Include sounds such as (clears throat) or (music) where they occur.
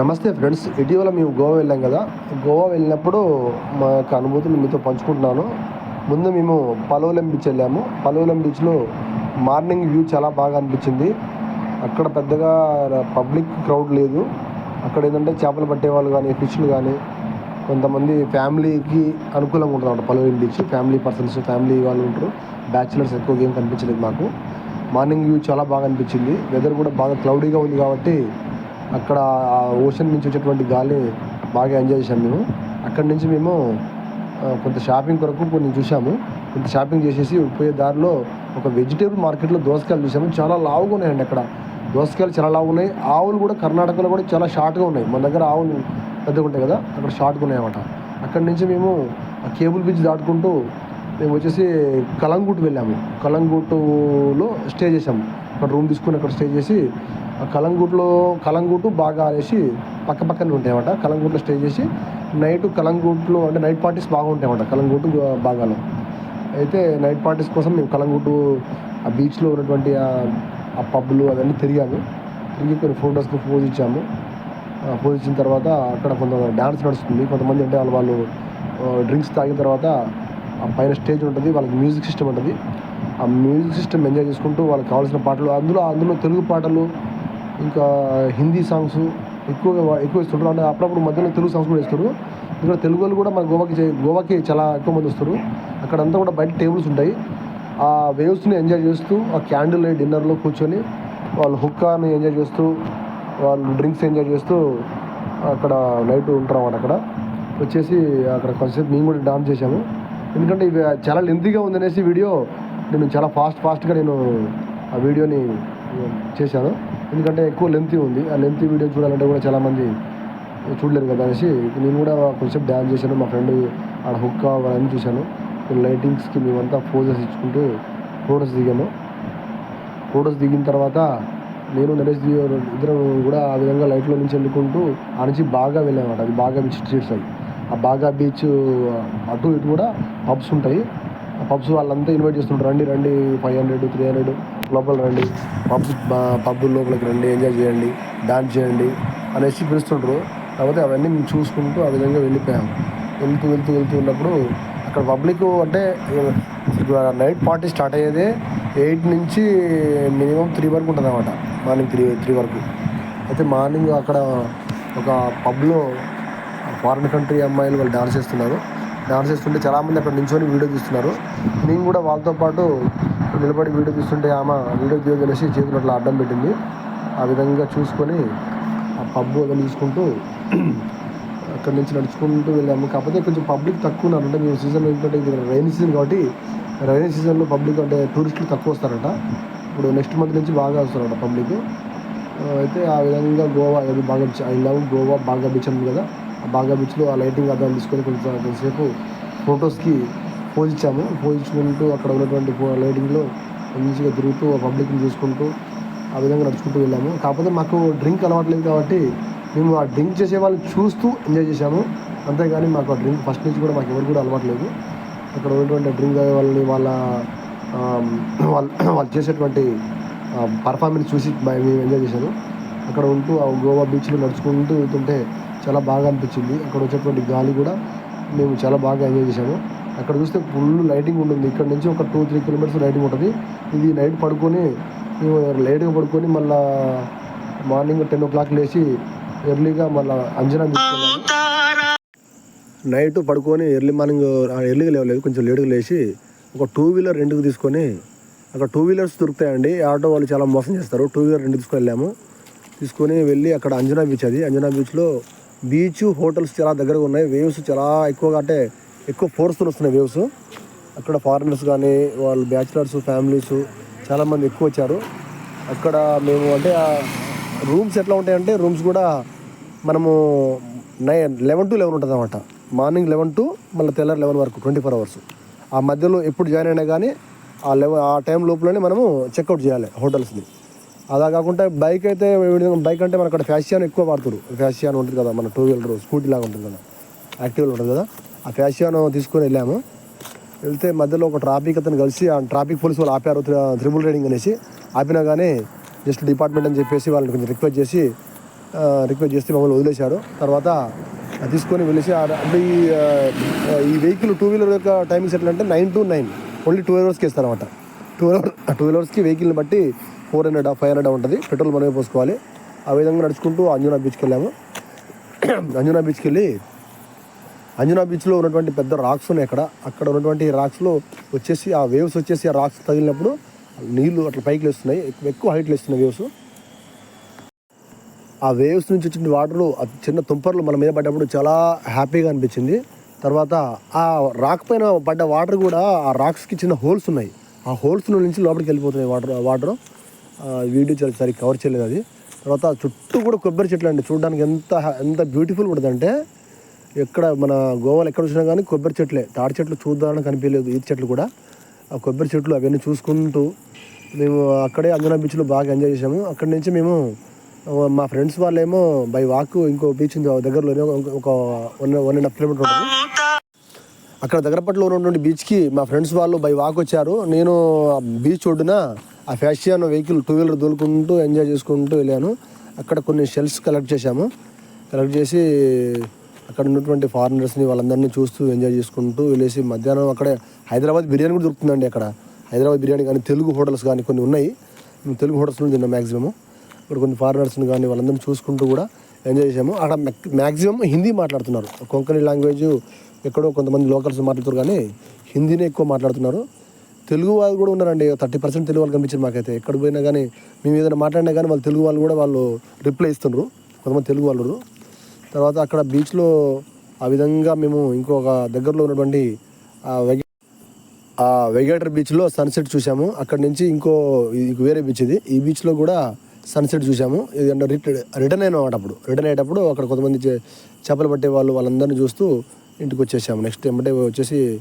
నమస్తే ఫ్రెండ్స్ ఇటీవల మేము గోవా వెళ్ళాం కదా. గోవా వెళ్ళినప్పుడు మా యొక్క అనుభూతిని మీతో పంచుకుంటున్నాను. ముందు మేము పలోలెం బీచ్ వెళ్ళాము. పలోలెం బీచ్లో మార్నింగ్ వ్యూ చాలా బాగా అనిపించింది. అక్కడ పెద్దగా పబ్లిక్ క్రౌడ్ లేదు. అక్కడ ఏంటంటే చేపలు పట్టేవాళ్ళు కానీ ఫిష్లు కానీ కొంతమంది ఫ్యామిలీకి అనుకూలంగా ఉంటుంది అన్నమాట. Palolem beach family persons family వాళ్ళు ఉంటారు. బ్యాచులర్స్ ఎక్కువగా ఏం కనిపించలేదు మాకు. మార్నింగ్ వ్యూ చాలా బాగా అనిపించింది. వెదర్ కూడా బాగా క్లౌడీగా ఉంది కాబట్టి అక్కడ ఆ ఓషన్ నుంచి వచ్చేటువంటి గాలి బాగా ఎంజాయ్ చేసాం మేము. అక్కడి నుంచి మేము కొంత షాపింగ్ కొరకు కొన్ని చూసాము కొంత షాపింగ్ చేసేసి పోయే దారిలో ఒక వెజిటేబుల్ మార్కెట్లో దోసకాయలు చూసాము చాలా లావుగా ఉన్నాయండి అక్కడ. దోసకాయలు చాలా లావుగా ఉన్నాయి. ఆవులు కూడా కర్ణాటకలో కూడా చాలా షార్ట్గా ఉన్నాయి. మన దగ్గర ఆవులు పెద్దగా ఉంటాయి కదా అక్కడ షార్ట్గా ఉన్నాయన్నమాట. అక్కడి నుంచి మేము ఆ కేబుల్ బ్రిడ్జ్ దాటుకుంటూ మేము వచ్చేసి కలంగుట్ వెళ్ళాము. కలంగూటులో స్టే చేసాము అక్కడ రూమ్ తీసుకుని అక్కడ స్టే చేసి కలంగూట్లో కలంగూటు బాగా ఆడేసి పక్క పక్కనే ఉంటాయన్నమాట. కలంగూట్లో స్టే చేసి నైట్ కలంగూట్లో అంటే నైట్ పార్టీస్ బాగుంటాయన్నమాట కలంగూటు బాగాలో అయితే నైట్ పార్టీస్ కోసం మేము కలంగూటు ఆ బీచ్లో ఉన్నటువంటి ఆ- పబ్లు అవన్నీ తిరిగాము. తిరిగి కొన్ని ఫోటోస్కి పోజ్ ఇచ్చాము. ఆ పోజ్ ఇచ్చిన తర్వాత అక్కడ కొంత డ్యాన్స్ నడుస్తుంది. కొంతమంది అంటే వాళ్ళు వాళ్ళు డ్రింక్స్ తాగిన తర్వాత ఆ పైన స్టేజ్ ఉంటుంది వాళ్ళకి మ్యూజిక్ సిస్టమ్ ఉంటుంది. ఆ మ్యూజిక్ సిస్టమ్ ఎంజాయ్ చేసుకుంటూ వాళ్ళకి కావాల్సిన పాటలు అందులో అందులో తెలుగు పాటలు ఇంకా హిందీ సాంగ్స్ ఎక్కువగా ఎక్కువ ఇస్తుంటారు. అంటే అప్పుడప్పుడు మధ్యలో తెలుగు సాంగ్స్ కూడా ఇస్తారు ఇక్కడ తెలుగు వాళ్ళు కూడా మన గోవాకి చే- గోవాకి చాలా ఎక్కువ మంది వస్తారు. అక్కడ అంతా కూడా బయట టేబుల్స్ ఉంటాయి. ఆ వేవ్స్ని ఎంజాయ్ చేస్తూ ఆ క్యాండిల్ డిన్నర్లో కూర్చొని వాళ్ళు హుక్కాని ఎంజాయ్ చేస్తూ వాళ్ళు డ్రింక్స్ ఎంజాయ్ చేస్తూ అక్కడ నైట్ ఉంటారు అన్నమాట అక్కడ. వచ్చేసి అక్కడ కొంతసేపు మేము కూడా డాన్స్ చేశాము. ఎందుకంటే ఇవి చాలా లెంతీగా ఉందనేసి వీడియో నేను చాలా ఫాస్ట్ ఫాస్ట్గా నేను ఆ వీడియోని చేశాను. ఎందుకంటే ఎక్కువ లెంతీ ఉంది. ఆ లెంతీ వీడియో చూడాలంటే కూడా చాలామంది చూడలేరు కదా అనేసి నేను కూడా కొంచెం డ్యాన్స్ చేశాను. మా ఫ్రెండ్ ఆడ హుక్ అవన్నీ చూశాను. లైటింగ్స్కి మేమంతా ఫోజెస్ ఇచ్చుకుంటూ ఫొటోస్ దిగాము ఫొటోస్ దిగిన తర్వాత నేను నరేష్ ది ఇద్దరం కూడా ఆ విధంగా లైట్లో నుంచి వెళ్ళుకుంటూ ఆ నుంచి బాగా వెళ్ళామన్నమాట అది బాగా బీచ్ స్ట్రీట్స్ అవి. ఆ బాగా బీచ్ అటు ఇటు కూడా పబ్స్ ఉంటాయి. ఆ పబ్స్ వాళ్ళంతా ఇన్వైట్ చేస్తుంటారు. రండి రండి ఫైవ్ హండ్రెడ్ త్రీ హండ్రెడ్ లోపల రండి. పబ్ పబ్ లోపలికి రండి ఎంజాయ్ చేయండి డాన్స్ చేయండి అనేసి పిలుస్తుంటారు కాకపోతే అవన్నీ మేము చూసుకుంటూ ఆ విధంగా వెళ్ళిపోయాము వెళ్తూ వెళ్తూ వెళ్తూ ఉన్నప్పుడు అక్కడ పబ్లిక్ అంటే నైట్ పార్టీ స్టార్ట్ అయ్యేదే ఎయిట్ నుంచి మినిమం త్రీ వరకు ఉంటుంది అనమాట మార్నింగ్ త్రీ త్రీ వరకు. అయితే మార్నింగ్ అక్కడ ఒక పబ్లో ఫారిన్ కంట్రీ అమ్మాయిలు వాళ్ళు డాన్స్ చేస్తున్నారు. డాన్స్ చేస్తుంటే చాలామంది అక్కడ నించొని వీడియో తీస్తున్నారు. నేను కూడా వాళ్ళతో పాటు నిలబడి వీడియో తీస్తుంటే ఆమె వీడియో తీయగలిసి చేతులు అట్లా అడ్డం పెట్టింది. ఆ విధంగా చూసుకొని ఆ పబ్బు అవన్నీ తీసుకుంటూ అక్కడి నుంచి నడుచుకుంటూ వెళ్ళాము. కాకపోతే కొంచెం పబ్లిక్ తక్కువ ఉన్నారు. అంటే మేము సీజన్ ఏంటంటే ఇది రైనీ సీజన్ కాబట్టి రైనీ సీజన్లో పబ్లిక్ అంటే టూరిస్టులు తక్కువ వస్తారట. ఇప్పుడు నెక్స్ట్ మంత్ నుంచి బాగా వస్తారట పబ్లిక్. అయితే ఆ విధంగా గోవా అది బాగా బీచ్ ఐ లవ్ గోవా బాగా బీచ్ ఉంది కదా ఆ బాగా బీచ్లో ఆ లైటింగ్ అర్థం తీసుకొని కొంచెం కొంతసేపు ఫొటోస్కి పోజ్ ఇచ్చాము అక్కడ ఉన్నటువంటి లైటింగ్లో మంచిగా తిరుగుతూ ఆ పబ్లిక్ని చూసుకుంటూ ఆ విధంగా నడుచుకుంటూ వెళ్ళాము. కాకపోతే మాకు డ్రింక్ అలవాట్లేదు కాబట్టి మేము ఆ డ్రింక్ చేసే వాళ్ళని చూస్తూ ఎంజాయ్ చేసాము అంతేగాని మాకు ఆ డ్రింక్ ఫస్ట్ నుంచి కూడా మాకు ఎవరు కూడా అలవాట్లేదు అక్కడ ఉన్నటువంటి డ్రింక్ అయ్యే వాళ్ళని వాళ్ళ వాళ్ళు వాళ్ళు చేసేటువంటి పర్ఫార్మెన్స్ చూసి మేము ఎంజాయ్ చేశాను అక్కడ ఉంటూ ఆ గోవా బీచ్లో నడుచుకుంటూ వెళ్తుంటే చాలా బాగా అనిపించింది. అక్కడ వచ్చేటువంటి గాలి కూడా మేము చాలా బాగా ఎంజాయ్ చేశాము. అక్కడ చూస్తే ఫుల్ లైటింగ్ ఉంటుంది. ఇక్కడ నుంచి ఒక టూ త్రీ కిలోమీటర్స్ లైటింగ్ ఉంటుంది. ఇది నైట్ పడుకొని మేము లేట్గా పడుకొని మళ్ళా మార్నింగ్ టెన్ ఓ క్లాక్ లేచి ఎర్లీగా మళ్ళీ అంజనా వెళ్ళాము నైట్ పడుకొని ఎర్లీ మార్నింగ్ ఎర్లీగా లేవలేదు. కొంచెం లేటుగా లేచి ఒక టూ వీలర్ రెండుకు తీసుకొని అక్కడ టూ వీలర్స్ దొరుకుతాయండి. ఆటో వాళ్ళు చాలా మోసం చేస్తారు. టూ వీలర్ రెండు తీసుకొని వెళ్ళాము. తీసుకొని వెళ్ళి అక్కడ అంజనా బీచ్ అది. అంజనా బీచ్లో బీచ్ హోటల్స్ చాలా దగ్గరగా ఉన్నాయి. వేవ్స్ చాలా ఎక్కువగా అంటే ఎక్కువ ఫోర్స్తో వస్తున్నాయి వేవ్స్ అక్కడ ఫారినర్స్ కానీ వాళ్ళు బ్యాచిలర్స్ ఫ్యామిలీస్ చాలామంది ఎక్కువ వచ్చారు. అక్కడ మేము అంటే రూమ్స్ ఎట్లా ఉంటాయంటే రూమ్స్ కూడా మనము నైన్ లెవెన్ టు లెవెన్ ఉంటుంది అనమాట మార్నింగ్ లెవెన్ టు మళ్ళీ తెల్లారి లెవెన్ వరకు ట్వంటీ ఫోర్ అవర్స్ ఆ మధ్యలో ఎప్పుడు జాయిన్ అయినా కానీ ఆ లెవెన్ ఆ టైం లోపలనే మనము చెక్అవుట్ చేయాలి హోటల్స్ని. అలా కాకుండా బైక్ అయితే బైక్ అంటే మన అక్కడ ఫ్యాషియాన్ ఎక్కువ వాడుతారు ఫ్యాషియాన్ ఉంటుంది కదా మన టూ వీలర్ స్కూటీ లాగా ఉంటుంది కదా. యాక్టివ్లో ఉంటుంది కదా. ఆ ఫ్యాషియాను తీసుకొని వెళ్ళాము. వెళ్తే మధ్యలో ఒక ట్రాఫిక్ అతను కలిసి ఆ ట్రాఫిక్ పోలీస్ వాళ్ళు ఆపారు త్రిబుల్ రైడింగ్ అనేసి. ఆపినా కానీ జస్ట్ డిపార్ట్మెంట్ అని చెప్పేసి వాళ్ళని కొంచెం రిక్వెస్ట్ చేసి రిక్వెస్ట్ చేస్తే మమ్మల్ని వదిలేశారు. తర్వాత అది తీసుకొని వెళ్ళేసి అంటే ఈ ఈ వెహికల్ టూ వీలర్ యొక్క టైమింగ్స్ ఎట్లంటే nine to nine only two అవర్స్కి ఇస్తారనమాట టూ అవర్ టూ అవర్స్కి వెహికల్ని బట్టి ఫోర్ హండ్రెడ్ ఫైవ్ హండ్రెడ్ ఉంటుంది. పెట్రోల్ మనమే పోసుకోవాలి. ఆ విధంగా నడుచుకుంటూ అంజునా బీచ్కి వెళ్ళాము. (clears throat) అంజునా బీచ్కి వెళ్ళి అంజనా బీచ్లో ఉన్నటువంటి పెద్ద రాక్స్ ఉన్నాయి అక్కడ. అక్కడ ఉన్నటువంటి రాక్స్లో వచ్చేసి ఆ వేవ్స్ వచ్చేసి ఆ రాక్స్ తగిలినప్పుడు నీళ్ళు అట్లా పైకి లేస్తున్నాయి. ఎక్కువ- హైట్లు వేస్తున్నాయి వేవ్స్ ఆ వేవ్స్ నుంచి వచ్చిన వాటర్లు చిన్న తుంపర్లు మన మీద పడ్డప్పుడు చాలా హ్యాపీగా అనిపించింది. తర్వాత ఆ రాక్ పైన పడ్డ వాటర్ కూడా ఆ రాక్స్కి చిన్న హోల్స్ ఉన్నాయి. ఆ హోల్స్ నుంచి లోపలికి వెళ్ళిపోతున్నాయి వాటర్ వాటర్ వీడియో చాలా సరిగ్గా కవర్ చేయలేదు అది. తర్వాత చుట్టూ కూడా కొబ్బరి చెట్లు అండి. చూడడానికి ఎంత ఎంత బ్యూటిఫుల్ ఉంటుందంటే ఎక్కడ మన గోవాలో ఎక్కడ వచ్చినా కానీ కొబ్బరి చెట్లే. తాడి చెట్లు చూద్దామని కనిపించలేదు ఈ చెట్లు కూడా. ఆ కొబ్బరి చెట్లు అవన్నీ చూసుకుంటూ మేము అక్కడే అంజనా బీచ్లో బాగా ఎంజాయ్ చేసాము అక్కడి నుంచి మేము మా ఫ్రెండ్స్ వాళ్ళేమో బై వాక్ ఇంకో బీచ్ ఉంది దగ్గరలోనే ఒక- ఒక one one and half kilometre ఉంటుంది. అక్కడ దగ్గరపట్లో ఉన్నటువంటి బీచ్కి మా ఫ్రెండ్స్ వాళ్ళు బై వాక్ వచ్చారు. నేను ఆ బీచ్ ఒడ్డున ఆ ఫ్యాషన్ వెహికల్ టూ వీలర్ దూలుకుంటూ ఎంజాయ్ చేసుకుంటూ వెళ్ళాను. అక్కడ కొన్ని షెల్స్ కలెక్ట్ చేశాము. కలెక్ట్ చేసి అక్కడ ఉన్నటువంటి ఫారినర్స్ని వాళ్ళందరినీ చూస్తూ ఎంజాయ్ చేసుకుంటూ వెళ్ళేసి మధ్యాహ్నం అక్కడే హైదరాబాద్ బిర్యానీ కూడా దొరుకుతుందండి అక్కడ. హైదరాబాద్ బిర్యానీ కానీ తెలుగు హోటల్స్ కానీ కొన్ని ఉన్నాయి. మేము తెలుగు హోటల్స్లో తిన్నాం మ్యాక్సిమం ఇక్కడ కొన్ని ఫారినర్స్ని కానీ వాళ్ళందరినీ చూసుకుంటూ కూడా ఎంజాయ్ చేసాము అక్కడ మ్యాక్సిమం హిందీ మాట్లాడుతున్నారు. కొంకణి లాంగ్వేజ్ ఎక్కడో కొంతమంది లోకల్స్ మాట్లాడుతారు కానీ హిందీనే ఎక్కువ మాట్లాడుతున్నారు. తెలుగు వాళ్ళు కూడా ఉన్నారండి. థర్టీ పర్సెంట్ తెలుగు వాళ్ళు కనిపించారు మాకైతే. ఎక్కడ పోయినా కానీ మేము ఏదైనా మాట్లాడినా కానీ వాళ్ళు తెలుగు వాళ్ళు కూడా వాళ్ళు రిప్లై ఇస్తున్నారు కొంతమంది తెలుగు వాళ్ళు తర్వాత అక్కడ బీచ్లో ఆ విధంగా మేము ఇంకొక దగ్గరలో ఉన్నటువంటి ఆ ఆ వెగేటర్ బీచ్లో సన్సెట్ చూసాము అక్కడ నుంచి ఇంకో ఇది వేరే బీచ్ ఇది. ఈ బీచ్లో కూడా సన్సెట్ చూసాము ఇది అంటే రిటర్న్ రిటర్న్ అయిన అప్పుడు. రిటర్న్ అయ్యేటప్పుడు అక్కడ కొంతమంది చే- చేపలు పట్టే వాళ్ళు వాళ్ళందరినీ చూస్తూ ఇంటికి వచ్చేసాము. నెక్స్ట్ వెంబడే వచ్చేసి